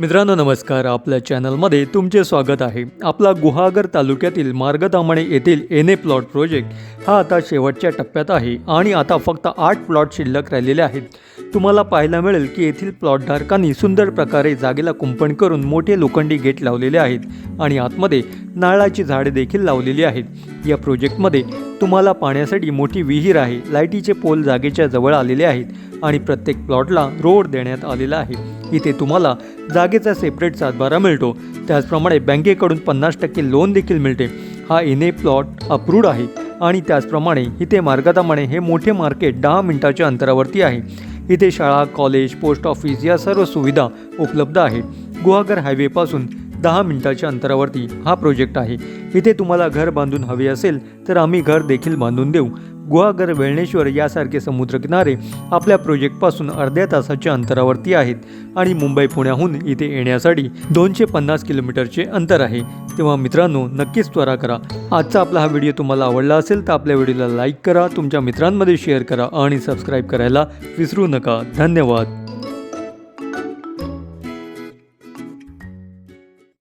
मित्रांनो नमस्कार. आपल्या चॅनलमध्ये तुमचे स्वागत आहे. आपला गुहागर तालुक्यातील मार्गदामणे येथील एन ए प्लॉट प्रोजेक्ट हा आता शेवटच्या टप्प्यात आहे आणि आता फक्त आठ प्लॉट शिल्लक राहिलेले आहेत. तुम्हाला पाहायला मिळेल की येथील प्लॉटधारकांनी सुंदर प्रकारे जागेला कुंपण करून मोठे लोखंडी गेट लावलेले आहेत आणि आतमध्ये नारळाची झाडे देखील लावलेली आहेत. या प्रोजेक्टमध्ये तुम्हाला पाण्यासाठी मोठी विहीर आहे लाईटीचे पोल जागेच्या जवळ आलेले आहेत आणि प्रत्येक प्लॉटला रोड देण्यात आलेला आहे. इथे तुम्हाला जागेचा सेपरेट सातबारा मिळतो. त्याचप्रमाणे बँकेकडून पन्नास टक्के लोन देखील मिळते. हा एन ए प्लॉट अप्रूव्ड आहे आणि त्याचप्रमाणे इथे मार्गातामाने हे मोठे मार्केट दहा मिनिटाच्या अंतरावरती आहे. इथे शाळा कॉलेज पोस्ट ऑफिस या सर्व सुविधा उपलब्ध आहेत. गुहागर हायवेपासून दहा मिनिटाच्या अंतरावरती हा प्रोजेक्ट आहे. इथे तुम्हाला घर बांधून हवे असेल तर आम्ही घर देखील बांधून देऊ. गुहागर वेळणेश्वर यासारखे समुद्रकिनारे आपल्या प्रोजेक्टपासून अर्ध्या तासाच्या अंतरावरती आहेत आणि मुंबई पुण्याहून इथे येण्यासाठी दोनशे पन्नास किलोमीटरचे अंतर आहे. तेव्हा मित्रांनो नक्कीच त्वरा करा. आजचा आपला हा व्हिडिओ तुम्हाला आवडला असेल तर आपल्या व्हिडिओला लाईक करा तुमच्या मित्रांमध्ये शेअर करा आणि सबस्क्राईब करायला विसरू नका. धन्यवाद.